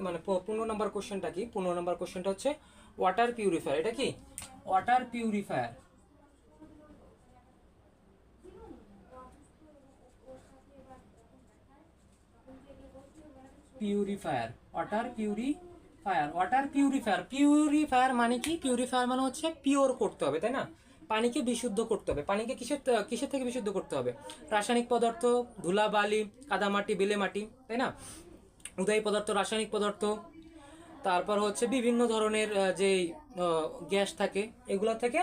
মানে পনেরো নম্বর কোশ্চেনটা কি? পনেরো নম্বর কোশ্চেনটা হচ্ছে ওয়াটার পিউরিফায়ার এটা কি? Water purifier purifier water purifier water purifier purifier মানে কি? পিউরিফায়ার মানে হচ্ছে পিওর করতে হবে, তাই না? পানিকে বিশুদ্ধ করতে হবে। পানিকে কিসের কিসের থেকে বিশুদ্ধ করতে হবে? রাসায়নিক পদার্থ ধুলা বালি কাদামাটি বেলে মাটি তাই না? উদয় পদার্থ, রাসায়নিক পদার্থ, তারপর হচ্ছে বিভিন্ন ধরনের যেই গ্যাস থাকে, এগুলো থেকে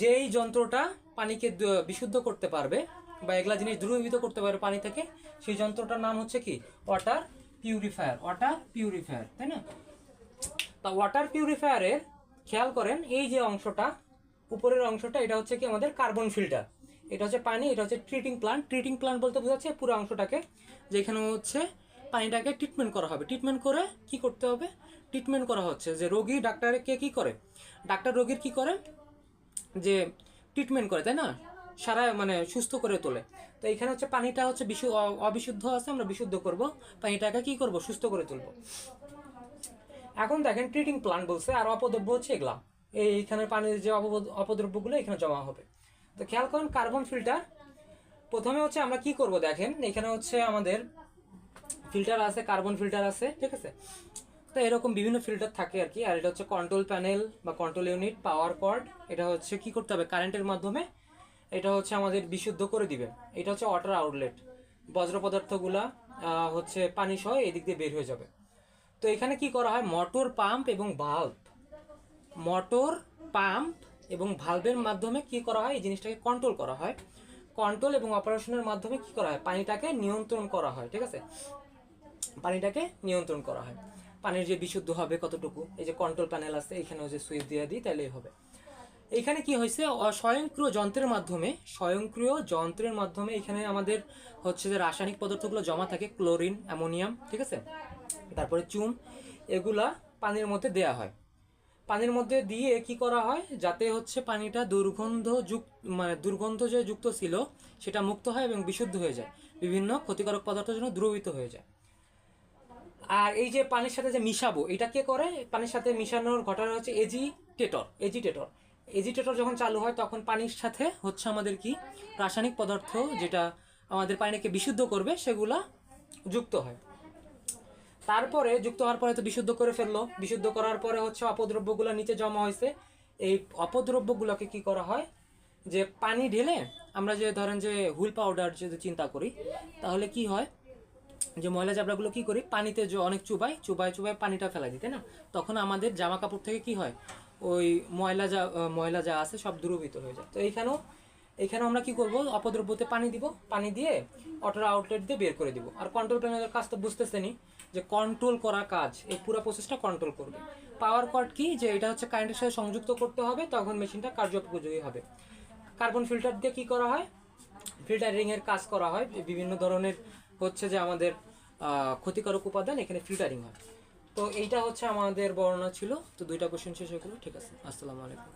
যেই যন্ত্রটা পানিকে বিশুদ্ধ করতে পারবে বা এগুলা জিনিস দ্রবীভূত করতে পারবে পানি থেকে, সেই যন্ত্রটার নাম হচ্ছে কি? ওয়াটার পিউরিফায়ার ওয়াটার পিউরিফায়ার তাই না? তা ওয়াটার পিউরিফায়ারের খেয়াল করেন, এই যে অংশটা, উপরের অংশটা, এটা হচ্ছে কি আমাদের কার্বন ফিল্টার এটা হচ্ছে পানি, এটা হচ্ছে ট্রিটিং প্লান্ট ট্রিটিং প্লান্ট বলতে বোঝাচ্ছে পুরো অংশটাকে, যেখানে হচ্ছে পানিটাকে ট্রিটমেন্ট করা হবে। ট্রিটমেন্ট করে কি করতে হবে? ট্রিটমেন্ট করা হচ্ছে যে রোগী ডাক্তারকে কি করে? ডাক্তার রোগীর কি করে? যে ট্রিটমেন্ট করে, তাই না? সারা মানে সুস্থ করে তোলে। তো এখানে হচ্ছে পানিটা হচ্ছে বিশু- অবিশুদ্ধ আছে, আমরা বিশুদ্ধ করব। পানিটাকে কি করব? সুস্থ করে তুলবো। এখন দেখেন ট্রিটিং প্লান্ট বলছে, আর অপদ্রব্য হচ্ছে এগুলা। এই এইখানের পানির যে অপদ্রব্যগুলো এখানে জমা হবে। তো খেয়াল করেন কার্বন ফিল্টার প্রথমে হচ্ছে আমরা কি করব দেখেন? এখানে হচ্ছে আমাদের ফিল্টার আছে, কার্বন ফিল্টার আছে, ঠিক আছে? তো এরকম বিভিন্ন ফিল্টার থাকে আর কি, আর এটা হচ্ছে কন্ট্রোল প্যানেল বা কন্ট্রোল ইউনিট, পাওয়ার কর্ড, এটা হচ্ছে কি করতে হবে? কারেন্টের মাধ্যমে এটা হচ্ছে আমাদের বিশুদ্ধ করে দিবে। এটা হচ্ছে ওয়াটার আউটলেট। বজ্র পদার্থগুলা হচ্ছে পানি সহ এদিক দিয়ে বের হয়ে যাবে। তো এখানে কি করা হয়? মোটর পাম্প এবং ভাল্ব মোটর, পাম্প এবং ভাল্বের মাধ্যমে কি করা হয়? এই জিনিসটাকে কন্ট্রোল করা হয়। কন্ট্রোল এবং অপারেশনের মাধ্যমে কি করা হয়? পানিটাকে নিয়ন্ত্রণ করা হয়, ঠিক আছে? পানিটাকে নিয়ন্ত্রণ করা হয়। পানির যে বিশুদ্ধ হবে কতটুকু? এই যে কন্ট্রোল প্যানেল আছে এখানে যে সুইচ দিয়ে দিই তাহলেই হবে। এখানে কি হয়েছে? স্বয়ংক্রিয় যন্ত্রের মাধ্যমে, স্বয়ংক্রিয় যন্ত্রের মাধ্যমে এখানে আমাদের হচ্ছে যে রাসায়নিক পদার্থগুলো জমা থাকে, ক্লোরিন, অ্যামোনিয়াম, ঠিক আছে? তারপরে চুন, এগুলা পানির মধ্যে দেয়া হয়। পানির মধ্যে দিয়ে কি করা হয়? যাতে হচ্ছে পানিটা দুর্গন্ধ যুক্ত মানে দুর্গন্ধ যে যুক্ত ছিল, সেটা মুক্ত হয় এবং বিশুদ্ধ হয়ে যায়। বিভিন্ন ক্ষতিকারক পদার্থের জন্য দ্রবীভূত হয়ে যায়। আর এই যে পানির সাথে যে মিশাবো, এটা কে করে? পানির সাথে মিশানোর ঘটনা হচ্ছে এজিটেটর এজিটেটর। এজিটেটর যখন চালু হয়, তখন পানির সাথে হচ্ছে আমাদের কি? রাসায়নিক পদার্থ যেটা আমাদের পানিকে বিশুদ্ধ করবে, সেগুলা যুক্ত হয়। তারপরে যুক্ত হওয়ার পরে তো বিশুদ্ধ করে ফেলল। বিশুদ্ধ করার পরে হচ্ছে অপদ্রব্যগুলো নিচে জমা হয়েছে। এই অপদ্রব্যগুলোকে কি করা হয়? যে পানি ঢেলে আমরা যে ধরেন যে হুইল পাউডার যদি চিন্তা করি, তাহলে কি হয়? যে ময়লা জাবড়াগুলো কি করি? পানিতে অনেক চুবাই চুবাই চুবাই পানিটা ফেলাই দিই, তাই না? তখন আমাদের জামা কাপড় থেকে কি হয়? ওই ময়লা যা ময়লা যা আছে সব দ্রবীভূত হয়ে যায়। তো এইখানেও এখানে আমরা কি করব? অপদ্রব্যতে পানি দিব, পানি দিয়ে অটোর আউটলেট দিয়ে বের করে দিব। আর কন্ট্রোল প্যানেলের কাজ তো বুঝতেছেনি যে কন্ট্রোল করা কাজ, এই পুরো প্রসেসটা কন্ট্রোল করবে। পাওয়ার কট কি? যে এটা হচ্ছে কারেন্টের সাথে সংযুক্ত করতে হবে, তখন মেশিনটা কার্যোপযোগী হবে। কার্বন ফিল্টার দিয়ে কি করা হয়? ফিল্টারিং এর কাজ করা হয়। বিভিন্ন ধরনের হচ্ছে যে আমাদের ক্ষতিকারক উপাদান এখানে ফিল্টারিং হয়। তো এইটা হচ্ছে আমাদের বর্ণনা ছিল। তো দুইটা কোশ্চেন শেষ হয়ে গেলো। ঠিক আছে। আসসালামু আলাইকুম।